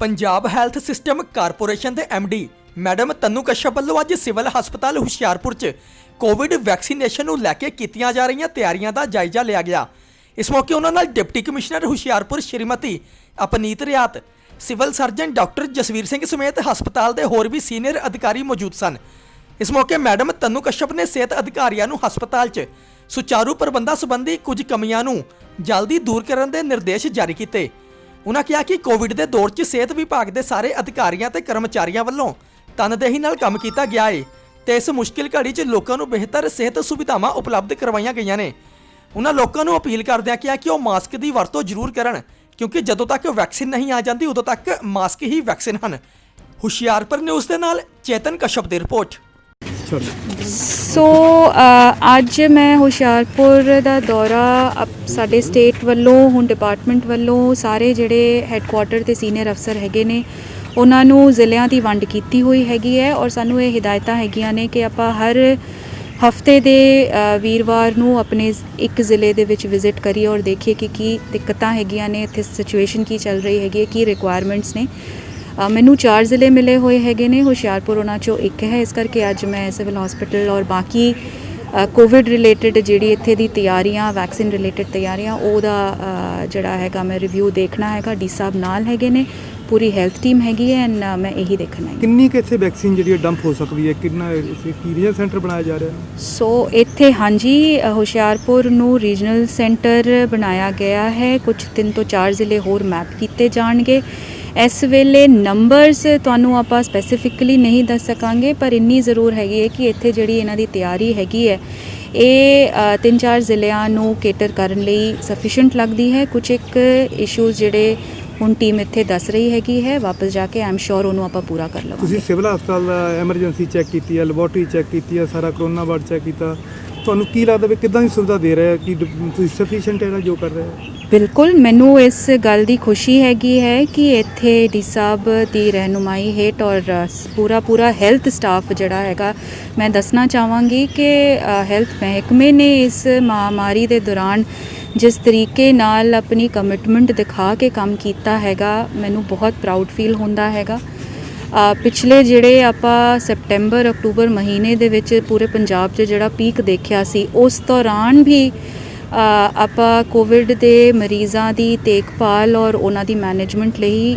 Punjab health system corporation ਦੇ D madam Tannu Kashyap ਵੱਲੋਂ ਅੱਜ ਸਿਵਲ ਹਸਪਤਾਲ ਹੁਸ਼ਿਆਰਪੁਰ 'ਚ ਕੋਵਿਡ ਵੈਕਸੀਨੇਸ਼ਨ ਨੂੰ ਲੈ ਕੇ ਕੀਤੀਆਂ ਜਾ ਰਹੀਆਂ ਤਿਆਰੀਆਂ ਦਾ ਜਾਇਜ਼ਾ ਲਿਆ ਗਿਆ। ਇਸ ਮੌਕੇ ਉਹਨਾਂ ਨਾਲ deputy commissioner Hoshiarpur Shrimati Apneet Riyat, civil surgeon doctor Jasvir Singh ਸਮੇਤ ਹਸਪਤਾਲ ਦੇ ਹੋਰ ਵੀ ਸੀਨੀਅਰ ਅਧਿਕਾਰੀ ਮੌਜੂਦ ਸਨ। ਇਸ ਮੌਕੇ ਮੈਡਮ ਤਨੂ ਕਸ਼ਯਪ ਨੇ ਸਿਹਤ ਅਧਿਕਾਰੀਆਂ ਨੂੰ ਹਸਪਤਾਲ 'ਚ ਸੁਚਾਰੂ ਪ੍ਰਬੰਧਾਂ ਸੰਬੰਧੀ ਕੁਝ ਕਮੀਆਂ ਨੂੰ ਜਲਦੀ ਦੂਰ ਕਰਨ ਦੇ ਨਿਰਦੇਸ਼ ਜਾਰੀ ਕੀਤੇ। ਉਹਨਾਂ ਕਿਹਾ ਕਿ ਕੋਵਿਡ ਦੇ ਦੌਰ 'ਚ ਸਿਹਤ ਵਿਭਾਗ ਦੇ ਸਾਰੇ ਅਧਿਕਾਰੀਆਂ ਤੇ ਕਰਮਚਾਰੀਆਂ ਵੱਲੋਂ ਤਨਦੇਹੀ ਨਾਲ ਕੰਮ ਕੀਤਾ ਗਿਆ ਏ ਤੇ ਇਸ ਮੁਸ਼ਕਿਲ ਘੜੀ 'ਚ ਲੋਕਾਂ ਨੂੰ ਬਿਹਤਰ ਸਿਹਤ ਸੁਵਿਧਾਵਾਂ ਉਪਲਬਧ ਕਰਵਾਈਆਂ ਗਈਆਂ ਨੇ। ਉਹਨਾਂ ਲੋਕਾਂ ਨੂੰ ਅਪੀਲ ਕਰਦਿਆਂ ਕਿਹਾ ਕਿ ਉਹ ਮਾਸਕ ਦੀ ਵਰਤੋਂ ਜ਼ਰੂਰ ਕਰਨ, ਕਿਉਂਕਿ ਜਦੋਂ ਤੱਕ ਵੈਕਸੀਨ ਨਹੀਂ ਆ ਜਾਂਦੀ, ਉਦੋਂ ਤੱਕ ਮਾਸਕ ਹੀ ਵੈਕਸੀਨ ਹਨ। ਹੁਸ਼ਿਆਰਪੁਰ ਨਿਊਜ਼ ਦੇ ਨਾਲ ਚੇਤਨ ਕਸ਼ਪ ਦੀ ਰਿਪੋਰਟ। ਸੋ ਅੱਜ ਮੈਂ ਹੁਸ਼ਿਆਰਪੁਰ ਦਾ ਦੌਰਾ ਅਪ- ਸਾਡੇ ਸਟੇਟ ਵੱਲੋਂ ਹੁਣ ਡਿਪਾਰਟਮੈਂਟ ਵੱਲੋਂ ਸਾਰੇ ਜਿਹੜੇ ਹੈੱਡਕੁਆਟਰ ਤੇ ਸੀਨੀਅਰ ਅਫਸਰ ਹੈਗੇ ਨੇ ਉਹਨਾਂ ਨੂੰ ਜ਼ਿਲ੍ਹਿਆਂ ਦੀ ਵੰਡ ਕੀਤੀ ਹੋਈ ਹੈਗੀ ਹੈ ਔਰ ਸਾਨੂੰ ਇਹ ਹਦਾਇਤਾਂ ਹੈਗੀਆਂ ਨੇ ਕਿ ਆਪਾਂ ਹਰ ਹਫ਼ਤੇ ਦੇ ਵੀਰਵਾਰ ਨੂੰ ਆਪਣੇ ਇੱਕ ਜ਼ਿਲ੍ਹੇ ਦੇ ਵਿੱਚ ਵਿਜ਼ਿਟ ਕਰੀਏ ਔਰ ਦੇਖੀਏ ਕਿ ਕੀ ਦਿੱਕਤਾਂ ਹੈਗੀਆਂ ਨੇ ਇੱਥੇ ਸਿਚੁਏਸ਼ਨ ਕੀ ਚੱਲ ਰਹੀ ਹੈਗੀ ਹੈ ਕੀ ਰਿਕੁਆਇਰਮੈਂਟਸ ਨੇ ਮੈਨੂੰ ਚਾਰ ਜ਼ਿਲ੍ਹੇ ਮਿਲੇ ਹੋਏ ਹੈਗੇ ਨੇ ਹੁਸ਼ਿਆਰਪੁਰ ਉਹਨਾਂ ਚੋਂ ਇੱਕ ਹੈ। ਇਸ ਕਰਕੇ ਅੱਜ ਮੈਂ ਸਿਵਲ ਹਸਪੀਟਲ ਔਰ ਬਾਕੀ ਕੋਵਿਡ ਰਿਲੇਟਡ ਜਿਹੜੀ ਇੱਥੇ ਦੀ ਤਿਆਰੀਆਂ ਵੈਕਸੀਨ ਰਿਲੇਟਡ ਤਿਆਰੀਆਂ ਉਹਦਾ ਜਿਹੜਾ ਹੈਗਾ ਮੈਂ ਰਿਵਿਊ ਦੇਖਣਾ ਹੈਗਾ। ਡੀ ਸਾਹਿਬ ਨਾਲ ਹੈਗੇ ਨੇ ਪੂਰੀ ਹੈਲਥ ਟੀਮ ਹੈਗੀ ਹੈ ਐਂਡ ਮੈਂ ਇਹੀ ਦੇਖਣਾ ਹੈ। ਕਿੰਨੀ ਕੁ ਇੱਥੇ ਵੈਕਸੀਨ ਜਿਹੜੀ ਹੈ ਡੰਪ ਹੋ ਸਕਦੀ ਹੈ? ਕਿੰਨਾ ਇਸੇ ਕੀਰੀਆ ਸੈਂਟਰ ਬਣਾਇਆ ਜਾ ਰਿਹਾ? ਸੋ ਇੱਥੇ ਹਾਂਜੀ ਹੁਸ਼ਿਆਰਪੁਰ ਨੂੰ ਰੀਜਨਲ ਸੈਂਟਰ ਬਣਾਇਆ ਗਿਆ ਹੈ। ਕੁਝ ਤਿੰਨ ਤੋਂ ਚਾਰ ਜ਼ਿਲ੍ਹੇ ਹੋਰ ਮੈਪ ਕੀਤੇ ਜਾਣਗੇ। ਇਸ ਵੇਲੇ ਨੰਬਰਸ ਤੁਹਾਨੂੰ ਆਪਾਂ ਸਪੈਸੀਫਿਕਲੀ ਨਹੀਂ ਦੱਸ ਸਕਾਂਗੇ, ਪਰ ਇੰਨੀ ਜ਼ਰੂਰ ਹੈਗੀ ਹੈ ਕਿ ਇੱਥੇ ਜਿਹੜੀ ਇਹਨਾਂ ਦੀ ਤਿਆਰੀ ਹੈਗੀ ਹੈ, ਇਹ ਤਿੰਨ ਚਾਰ ਜ਼ਿਲ੍ਹਿਆਂ ਨੂੰ ਕੇਟਰ ਕਰਨ ਲਈ ਸਫੀਸ਼ੀਐਂਟ ਲੱਗਦੀ ਹੈ। ਕੁਝ ਇੱਕ ਇਸ਼ੂਜ਼ ਜਿਹੜੇ ਹੁਣ ਟੀਮ ਇੱਥੇ ਦੱਸ ਰਹੀ ਹੈਗੀ ਹੈ, ਵਾਪਸ ਜਾ ਕੇ ਆਮ ਸ਼ੋਰ ਉਹਨੂੰ ਆਪਾਂ ਪੂਰਾ ਕਰ ਲਵਾਂਗੇ। ਤੁਸੀਂ ਸਿਵਲ ਹਸਪਤਾਲ ਦਾ ਐਮਰਜੈਂਸੀ ਚੈੱਕ ਕੀਤੀ ਹੈ ਲੈਬੋਰਟਰੀ ਚੈੱਕ ਕੀਤੀ ਹੈ, ਸਾਰਾ ਕਰੋਨਾ ਵਾਰਡ ਚੈੱਕ ਕੀਤਾ। ਤੁਹਾਨੂੰ ਕੀ ਲੱਗਦਾ ਵੀ ਕਿੱਦਾਂ ਦੀ ਸੁਵਿਧਾ ਦੇ ਰਿਹਾ ਕਿ ਤੁਸੀਂ ਸਫੀਸ਼ੀਐਂਟ ਹੈ ਨਾ ਜੋ ਕਰ ਰਹੇ ਹੋ? ਬਿਲਕੁਲ, ਮੈਨੂੰ ਇਸ ਗੱਲ ਦੀ ਖੁਸ਼ੀ ਹੈਗੀ ਹੈ ਕਿ ਇੱਥੇ ਡੀ ਸਾਹਿਬ ਦੀ ਰਹਿਨੁਮਾਈ ਹੇਠ ਔਰ ਪੂਰਾ ਪੂਰਾ ਹੈਲਥ ਸਟਾਫ ਜਿਹੜਾ ਹੈਗਾ, ਮੈਂ ਦੱਸਣਾ ਚਾਹਾਂਗੀ ਕਿ ਹੈਲਥ ਮਹਿਕਮੇ ਨੇ ਇਸ ਮਹਾਮਾਰੀ ਦੇ ਦੌਰਾਨ ਜਿਸ ਤਰੀਕੇ ਨਾਲ ਆਪਣੀ ਕਮਿਟਮੈਂਟ ਦਿਖਾ ਕੇ ਕੰਮ ਕੀਤਾ ਹੈਗਾ, ਮੈਨੂੰ ਬਹੁਤ ਪ੍ਰਾਊਡ ਫੀਲ ਹੁੰਦਾ ਹੈਗਾ। ਪਿਛਲੇ ਜਿਹੜੇ ਆਪਾਂ ਸੈਪਟੈਂਬਰ, ਅਕਤੂਬਰ ਮਹੀਨੇ ਦੇ ਵਿੱਚ ਪੂਰੇ ਪੰਜਾਬ 'ਚ ਜਿਹੜਾ ਪੀਕ ਦੇਖਿਆ ਸੀ, ਉਸ ਦੌਰਾਨ ਵੀ ਆਪਾਂ ਕੋਵਿਡ ਦੇ ਮਰੀਜ਼ਾਂ ਦੀ ਦੇਖਭਾਲ ਔਰ ਉਹਨਾਂ ਦੀ ਮੈਨੇਜਮੈਂਟ ਲਈ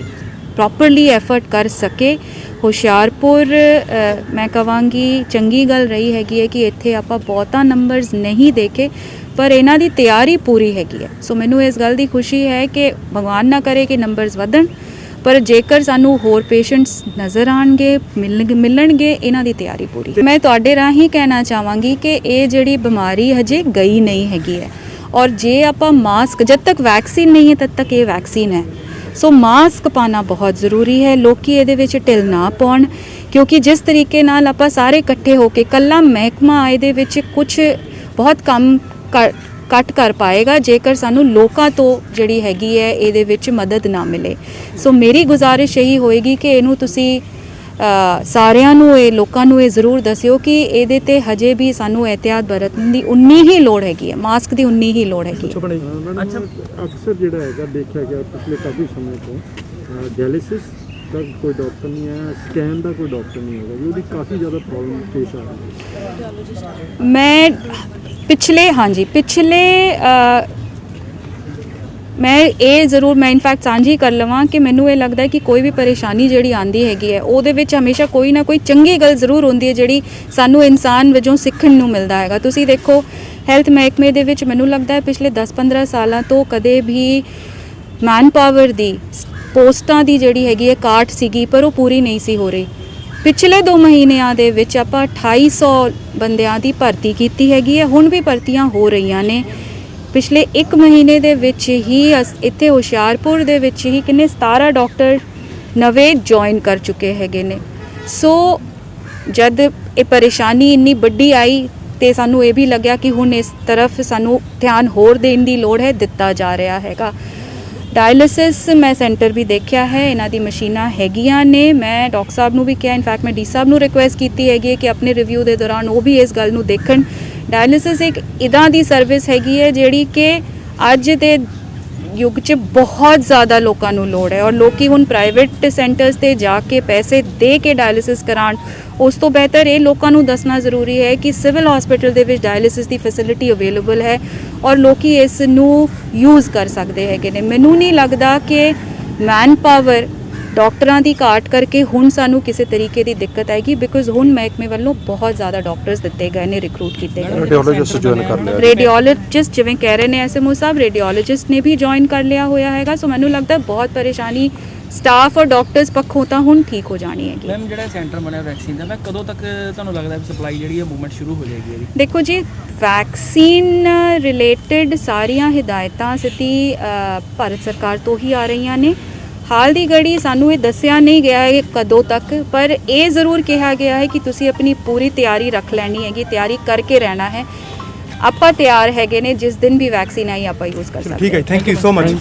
ਪ੍ਰੋਪਰਲੀ ਐਫਰਟ ਕਰ ਸਕੇ। ਹੁਸ਼ਿਆਰਪੁਰ ਮੈਂ ਕਵਾਂਗੀ ਚੰਗੀ ਗੱਲ ਰਹੀ ਹੈਗੀ ਹੈ ਕਿ ਇੱਥੇ ਆਪਾਂ ਬਹੁਤਾ ਨੰਬਰਸ ਨਹੀਂ ਦੇਖੇ, ਪਰ ਇਹਨਾਂ ਦੀ ਤਿਆਰੀ ਪੂਰੀ ਹੈਗੀ ਹੈ। ਸੋ ਮੈਨੂੰ ਇਸ ਗੱਲ ਦੀ ਖੁਸ਼ੀ ਹੈ ਕਿ ਭਗਵਾਨ ਨਾ ਕਰੇ ਕਿ ਨੰਬਰਸ ਵਧਣ। ਪਰ ਜੇਕਰ ਸਾਨੂੰ ਹੋਰ ਪੇਸ਼ੈਂਟਸ ਨਜ਼ਰ ਆਣਗੇ ਮਿਲਣਗੇ, ਇਹਨਾਂ ਦੀ ਤਿਆਰੀ ਪੂਰੀ। ਮੈਂ ਤੁਹਾਡੇ ਰਾਹੀਂ ਕਹਿਣਾ ਚਾਹਾਂਗੀ ਕਿ ਇਹ ਜਿਹੜੀ ਬਿਮਾਰੀ ਹਜੇ ਗਈ ਨਹੀਂ ਹੈਗੀ ਹੈ। ਔਰ ਜੇ ਆਪਾਂ ਮਾਸਕ, ਜਦ ਤੱਕ ਵੈਕਸੀਨ ਨਹੀਂ ਹੈ, ਤਦ ਤੱਕ ਇਹ ਵੈਕਸੀਨ ਹੈ। ਸੋ ਮਾਸਕ ਪਾਣਾ ਬਹੁਤ ਜ਼ਰੂਰੀ ਹੈ। ਲੋਕੀ ਇਹਦੇ ਵਿੱਚ ਢਿੱਲ ਨਾ ਪਾਉਣ, ਕਿਉਂਕਿ ਜਿਸ ਤਰੀਕੇ ਨਾਲ ਆਪਾਂ ਸਾਰੇ ਇਕੱਠੇ ਹੋ ਕੇ, ਕੱਲਾ ਮਹਿਕਮਾ ਇਹਦੇ ਵਿੱਚ ਕੁਝ ਬਹੁਤ ਕੰਮ ਘੱਟ ਕਰ ਪਾਏਗਾ ਜੇਕਰ ਸਾਨੂੰ ਲੋਕਾਂ ਤੋਂ ਜਿਹੜੀ ਹੈਗੀ ਹੈ ਇਹਦੇ ਵਿੱਚ ਮਦਦ ਨਾ ਮਿਲੇ। ਸੋ ਮੇਰੀ ਗੁਜ਼ਾਰਿਸ਼ ਇਹੀ ਹੋਏਗੀ ਕਿ ਇਹਨੂੰ ਤੁਸੀਂ ਸਾਰਿਆਂ ਨੂੰ ਇਹ ਲੋਕਾਂ ਨੂੰ ਇਹ ਜ਼ਰੂਰ ਦੱਸਿਓ ਕਿ ਇਹਦੇ ਤੇ ਹਜੇ ਵੀ ਸਾਨੂੰ ਇਹਤਿਆਤ ਬਰਤਣ ਦੀ ਉਨੀ ਹੀ ਲੋੜ ਹੈਗੀ ਹੈ ਮਾਸਕ ਦੀ ਉਨੀ ਹੀ ਲੋੜ ਹੈਗੀ ਹੈ। ਅੱਛਾ ਅਕਸਰ ਜਿਹੜਾ ਹੈਗਾ ਦੇਖਿਆ ਗਿਆ ਪਿਛਲੇ ਕਾਫੀ ਸਮੇਂ ਤੋਂ ਡਾਇਲਿਸਿਸ ਦਾ ਕੋਈ ਡਾਕਟਰ ਨਹੀਂ ਹੈ ਸਕੈਨ ਦਾ ਕੋਈ ਡਾਕਟਰ ਨਹੀਂ ਹੈਗਾ ਜੀ, ਉਹਦੀ ਕਾਫੀ ਜ਼ਿਆਦਾ ਪ੍ਰੋਬਲਮ ਪੇਸ਼ ਆ ਰਹੀ ਹੈ। ਮੈਂ ਪਿਛਲੇ, ਹਾਂਜੀ, ਪਿਛਲੇ ਮੈਂ ਇਹ ਜ਼ਰੂਰ, ਮੈਂ ਇਨਫੈਕਟ ਸਾਂਝੀ ਕਰ ਲਵਾਂ ਕਿ ਮੈਨੂੰ ਇਹ ਲੱਗਦਾ ਹੈ ਕਿ ਕੋਈ ਵੀ ਪਰੇਸ਼ਾਨੀ ਜਿਹੜੀ ਆਂਦੀ ਹੈਗੀ ਹੈ, ਉਹਦੇ ਵਿੱਚ ਹਮੇਸ਼ਾ ਕੋਈ ਨਾ ਕੋਈ ਚੰਗੀ ਗੱਲ ਜ਼ਰੂਰ ਹੁੰਦੀ ਹੈ, ਜਿਹੜੀ ਸਾਨੂੰ ਇਨਸਾਨ ਵਜੋਂ ਸਿੱਖਣ ਨੂੰ ਮਿਲਦਾ ਹੈਗਾ। ਤੁਸੀਂ ਦੇਖੋ ਹੈਲਥ ਮਹਿਕਮੇ ਦੇ ਵਿੱਚ ਮੈਨੂੰ ਲੱਗਦਾ ਹੈ ਪਿਛਲੇ 10-15 ਸਾਲਾਂ ਤੋਂ ਕਦੇ ਵੀ ਮੈਨ ਪਾਵਰ ਦੀ ਪੋਸਟਾਂ ਦੀ ਜਿਹੜੀ ਹੈਗੀ ਹੈ ਕਾਟ ਸੀਗੀ, ਪਰ ਉਹ ਪੂਰੀ ਨਹੀਂ ਸੀ ਹੋ ਰਹੀ। ਪਿਛਲੇ 2 ਮਹੀਨਿਆਂ ਦੇ ਵਿੱਚ ਆਪਾਂ 2800 ਬੰਦਿਆਂ ਦੀ ਭਰਤੀ ਕੀਤੀ ਹੈਗੀ ਹੈ। ਹੁਣ ਵੀ ਭਰਤੀਆਂ ਹੋ ਰਹੀਆਂ ਨੇ। ਪਿਛਲੇ 1 ਮਹੀਨੇ ਦੇ ਵਿੱਚ ਹੀ ਅਸ- ਇੱਥੇ ਹੁਸ਼ਿਆਰਪੁਰ ਦੇ ਵਿੱਚ ਹੀ ਕਿੰਨੇ 17 ਡਾਕਟਰ ਨਵੇਂ ਜੁਆਇਨ ਕਰ ਚੁੱਕੇ ਹੈਗੇ ਨੇ। ਸੋ ਜਦ ਇਹ ਪਰੇਸ਼ਾਨੀ ਇੰਨੀ ਵੱਡੀ ਆਈ, ਤੇ ਸਾਨੂੰ ਇਹ ਵੀ ਲੱਗਿਆ ਕਿ ਹੁਣ ਇਸ ਤਰਫ ਸਾਨੂੰ ਧਿਆਨ ਹੋਰ ਦੇਣ ਦੀ ਲੋੜ ਹੈ, ਦਿੱਤਾ ਜਾ ਰਿਹਾ ਹੈਗਾ। ਡਾਇਲਿਸਿਸ ਮੈਂ ਸੈਂਟਰ ਵੀ ਦੇਖਿਆ ਹੈ, ਇਹਨਾਂ ਦੀ ਮਸ਼ੀਨਾਂ ਹੈਗੀਆਂ ਨੇ। ਮੈਂ ਡਾਕਟਰ ਸਾਹਿਬ ਨੂੰ ਵੀ ਕਿਹਾ ਇਨਫੈਕਟ ਮੈਂ ਡੀ ਸਾਹਿਬ ਨੂੰ ਰਿਕੁਐਸਟ ਕੀਤੀ ਹੈਗੀ ਹੈ ਕਿ ਆਪਣੇ ਰਿਵਿਊ ਦੇ ਦੌਰਾਨ ਉਹ ਵੀ ਇਸ ਗੱਲ ਨੂੰ ਦੇਖਣ। ਡਾਇਲਿਸਿਸ ਇੱਕ ਇਦਾਂ ਦੀ ਸਰਵਿਸ ਹੈਗੀ ਹੈ ਜਿਹੜੀ ਕਿ ਅੱਜ ਦੇ ਯੁੱਗ 'ਚ ਬਹੁਤ ਜ਼ਿਆਦਾ ਲੋਕਾਂ ਨੂੰ ਲੋੜ ਹੈ ਔਰ ਲੋਕੀ ਹੁਣ ਪ੍ਰਾਈਵੇਟ ਸੈਂਟਰਸ ਤੇ ਜਾ ਕੇ ਪੈਸੇ ਦੇ ਕੇ ਡਾਇਲਿਸਿਸ ਕਰਾਉਣ, ਉਸ ਤੋਂ ਬਿਹਤਰ ਇਹ ਲੋਕਾਂ ਨੂੰ ਦੱਸਣਾ ਜ਼ਰੂਰੀ ਹੈ ਕਿ ਸਿਵਲ ਹਸਪੀਟਲ ਦੇ ਵਿੱਚ ਡਾਇਲਿਸਿਸ ਦੀ ਫੈਸਿਲਿਟੀ ਅਵੇਲੇਬਲ ਹੈ ਔਰ ਲੋਕੀ ਇਸ ਨੂੰ ਯੂਜ਼ ਕਰ ਸਕਦੇ ਹੈਗੇ ਨੇ। ਮੈਨੂੰ ਨਹੀਂ ਲੱਗਦਾ ਕਿ ਮੈਨ ਪਾਵਰ ਡਾਕਟਰਾਂ ਦੀ ਘਾਟ ਕਰਕੇ ਹੁਣ ਸਾਨੂੰ ਕਿਸੇ ਤਰੀਕੇ ਦੀ ਦਿੱਕਤ ਆਏਗੀ ਬਿਕੋਜ਼ ਹੁਣ ਮਹਿਕਮੇ ਵੱਲੋਂ ਬਹੁਤ ਜ਼ਿਆਦਾ ਡਾਕਟਰਸ ਦਿੱਤੇ ਗਏ ਨੇ ਰਿਕਰੂਟ ਕੀਤੇ ਗਏ ਨੇ। ਰੇਡੀਓਲੋਜਿਸਟ ਜੁਆਇਨ ਕਰ ਲਿਆ ਰੇਡੀਓਲੋਜਿਸਟ ਜਿਵੇਂ ਕਹਿ ਰਹੇ ਨੇ ਐਸਐਮਓ ਸਾਹਿਬ ਰੇਡੀਓਲੋਜਿਸਟ ਨੇ ਵੀ ਜੁਆਇਨ ਕਰ ਲਿਆ ਹੋਇਆ ਹੈਗਾ ਸੋ ਮੈਨੂੰ ਲੱਗਦਾ ਬਹੁਤ ਪਰੇਸ਼ਾਨੀ ਸਟਾਫ ਔਰ ਡਾਕਟਰਸ ਪੱਖੋਂ ਤਾਂ ਹੁਣ ਠੀਕ ਹੋ ਜਾਣੀ ਹੈਗੀ। ਮੈਮ ਜਿਹੜਾ ਸੈਂਟਰ ਬਣਿਆ ਵੈਕਸੀਨ ਦਾ ਮੈਂ ਕਦੋਂ ਤੱਕ ਤੁਹਾਨੂੰ ਲੱਗਦਾ ਵੀ ਸਪਲਾਈ ਜਿਹੜੀ ਹੈ ਮੂਵਮੈਂਟ ਸ਼ੁਰੂ ਹੋ ਜਾਏਗੀ ਇਹਦੀ? ਦੇਖੋ ਜੀ ਵੈਕਸੀਨ ਰਿਲੇਟਡ ਸਾਰੀਆਂ ਹਦਾਇਤਾਂ ਸਿੱਧੀ ਭਾਰਤ ਸਰਕਾਰ ਤੋਂ ਹੀ ਆ ਰਹੀਆਂ ਨੇ। ਹਾਲ ਦੀ ਘੜੀ ਸਾਨੂੰ ਇਹ ਦੱਸਿਆ ਨਹੀਂ ਗਿਆ ਹੈ ਕਦੋਂ ਤੱਕ ਪਰ ਇਹ ਜ਼ਰੂਰ ਕਿਹਾ ਗਿਆ ਹੈ ਕਿ ਤੁਸੀਂ ਆਪਣੀ ਪੂਰੀ ਤਿਆਰੀ ਰੱਖ ਲੈਣੀ ਹੈਗੀ ਤਿਆਰੀ ਕਰਕੇ ਰਹਿਣਾ ਹੈ। ਆਪਾਂ ਤਿਆਰ ਹੈਗੇ ਨੇ ਜਿਸ ਦਿਨ ਵੀ ਵੈਕਸੀਨ ਆਈ ਆਪਾਂ ਯੂਜ਼ ਕਰ ਸਕਦੇ ਠੀਕ ਹੈ ਥੈਂਕ ਯੂ ਸੋ ਮਚ